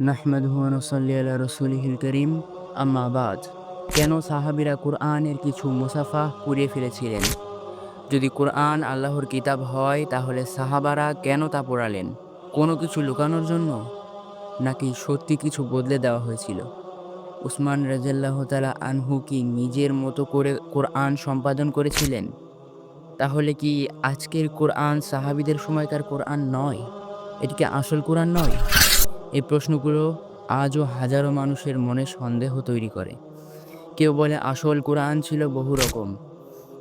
নাহমাদুহু ওয়া নুসাল্লি আলা রাসূলিহিল কারীম। আম্মা বাদ। কেন সাহাবীরা কুরআনের কিছু মুসাফা পুড়িয়ে ফেলেছিলেন? যদি কোরআন আল্লাহর কিতাব হয়, তাহলে সাহাবারা কেন তা পোড়ালেন? কোনো কিছু লুকানোর জন্য? নাকি সত্যি কিছু বদলে দেওয়া হয়েছিল? উসমান রাজাল্লাহ তালা আনহু কি নিজের মতো করে কোরআন সম্পাদন করেছিলেন? তাহলে কি আজকের কোরআন সাহাবিদের সময়কার কোরআন নয়? এটি কি আসল কোরআন নয়? এই প্রশ্নগুলো আজও হাজারো মানুষের মনে সন্দেহ তৈরি করে। কেউ বলে, আসল কোরআন ছিল বহু রকম।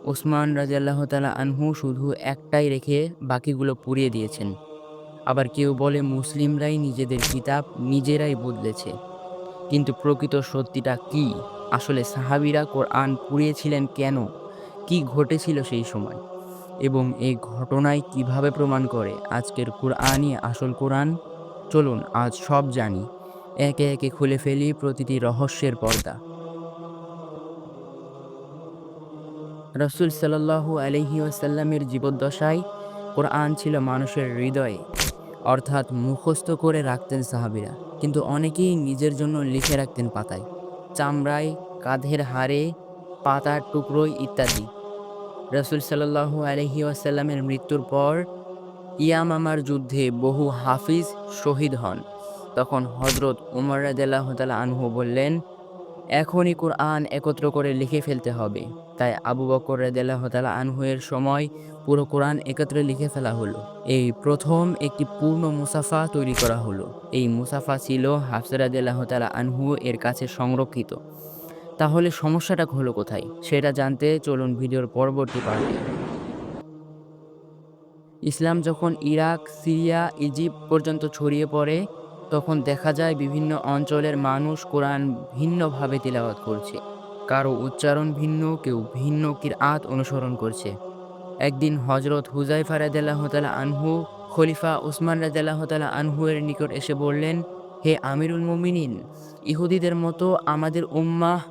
ওসমান রাজিয়াল্লাহ তালা আনহু শুধু একটাই রেখে বাকিগুলো পুড়িয়ে দিয়েছেন। আবার কেউ বলে, মুসলিমরাই নিজেদের কিতাব নিজেরাই বদলেছে। কিন্তু প্রকৃত সত্যিটা কি? আসলে সাহাবিরা কোরআন পুড়িয়েছিলেন কেন? কি ঘটেছিল সেই সময়? এবং এই ঘটনায় কীভাবে প্রমাণ করে আজকের কোরআনই আসল কোরআন? চলুন, আজ সব জানি। একে একে খুলে ফেলি প্রতিটি রহস্যের পর্দা। রসুল সাল্লাহু আলহি আসাল্লামের জীবদ্দশায় কোরআন ছিল মানুষের হৃদয়ে, অর্থাৎ মুখস্থ করে রাখতেন সাহাবিরা। কিন্তু অনেকেই নিজের জন্য লিখে রাখতেন পাতায়, চামড়ায়, কাঁধের হাড়ে, পাতার টুকরোই ইত্যাদি। রসুল সাল্লাহু আলহি আসাল্লামের মৃত্যুর পর ইয়ামামার যুদ্ধে বহু হাফিজ শহীদ হন। তখন হজরত উমর রাদেলাহ তালা আনহু বললেন, এখনই কোরআন একত্র করে লিখে ফেলতে হবে। তাই আবু বকর রাদেলাহ তালা আনহুয়ের সময় পুরো কোরআন একত্রে লিখে ফেলা হলো। এই প্রথম একটি পূর্ণ মুসাফা তৈরি করা হলো। এই মুসাফা ছিল হাফসারাদিল্লাহ তালা আনহু এর কাছে সংরক্ষিত। তাহলে সমস্যাটা হলো কোথায়? সেটা জানতে চলুন ভিডিওর পরবর্তী পার্টে ইসলাম যখন ইরাক, সিরিয়া ইজিপ্ট পর্যন্ত ছড়িয়ে পড়ে, তখন দেখা যায় বিভিন্ন অঞ্চলের মানুষ কোরআন ভিন্নভাবে তিলাওয়াত করছে। কারও উচ্চারণ ভিন্ন, কেউ ভিন্ন কিরআত অনুসরণ করছে। একদিন হজরত হুজাইফা রাদেলাহ তালা আনহু, খলিফা উসমান রাদেলাহ তালা আনহু এর নিকট এসে বললেন, হে আমিরুল মুমিনিন, ইহুদিদের মতো আমাদের উম্মাহ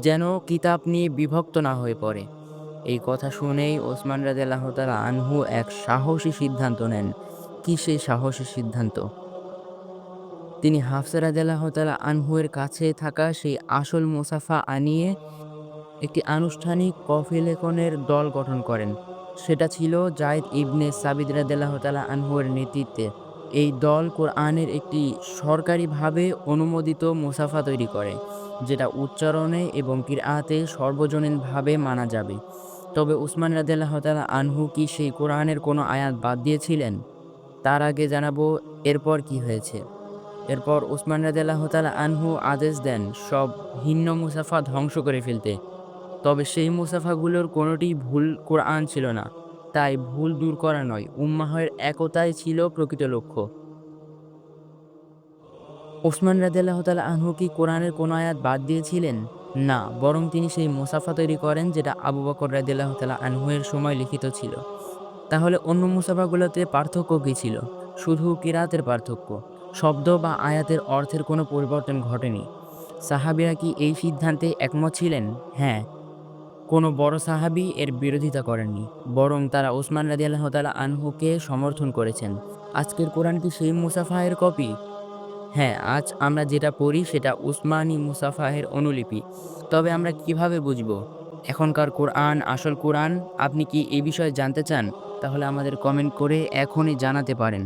যেন কিতাব নিয়ে বিভক্ত না হয়ে পড়ে। এই কথা শুনেই ওসমান রাজাল্লাহ তালা আনহু এক সাহসী সিদ্ধান্ত নেন। কি সেই সাহসী সিদ্ধান্ত? তিনি হাফসা রাজাল্লাহ তালা আনহুয়ের কাছে থাকা সেই আসল মুসাফা আনিয়ে একটি আনুষ্ঠানিক কফি লেখনের দল গঠন করেন। সেটা ছিল জায়দ ইবনে সাবিদ রাজাল্লাহ তালা আনহুয়ের নেতৃত্বে। এই দল কোরআনের একটি সরকারিভাবে অনুমোদিত মুসাফা তৈরি করে, যেটা উচ্চারণে এবং কিরাতে সর্বজনীনভাবে মানা যাবে। তবে উসমান রাদিল্লাহ তালা আনহু কি সেই কোরআনের কোনো আয়াত বাদ দিয়েছিলেন? তার আগে জানাব, এরপর কি হয়েছে? এরপর উসমান রাদিল্লাহ তালা আনহু আদেশ দেন সব ভিন্ন মুসাফা ধ্বংস করে ফেলতে। তবে সেই মুসাফাগুলোর কোনোটি ভুল কোরআন ছিল না। তাই ভুল দূর করা নয়, উম্মাহের একতাই ছিল প্রকৃত লক্ষ্য। ওসমান রাদিল্লাহ তালা আনহু কি কোরআনের কোনো আয়াত বাদ দিয়েছিলেন? না, বরং তিনি সেই মুসাফা তৈরি করেন যেটা আবু বকর রাদিল্লাহ তালা আনহুয়ের সময় লিখিত ছিল। তাহলে অন্য মুসাফাগুলোতে পার্থক্য কী ছিল? শুধু কিরাতের পার্থক্য। শব্দ বা আয়াতের অর্থের কোনো পরিবর্তন ঘটেনি। সাহাবিরা কি এই সিদ্ধান্তে একমত ছিলেন? হ্যাঁ কোনো বড় সাহাবি এর বিরোধিতা করেননি, বরং তারা ওসমান রাজি আল্লাহ তালা আনহুকে সমর্থন করেছেন। আজকের কোরআন কি সেই মুসাফাহের কপি? হ্যাঁ আজ আমরা যেটা পড়ি সেটা উসমানি মুসাফাহের অনুলিপি। তবে আমরা কীভাবে বুঝব? এখনকার কোরআন, আসল কোরআন, আপনি কি এই বিষয়ে জানতে চান? তাহলে আমাদের কমেন্ট করে এখনই জানাতে পারেন।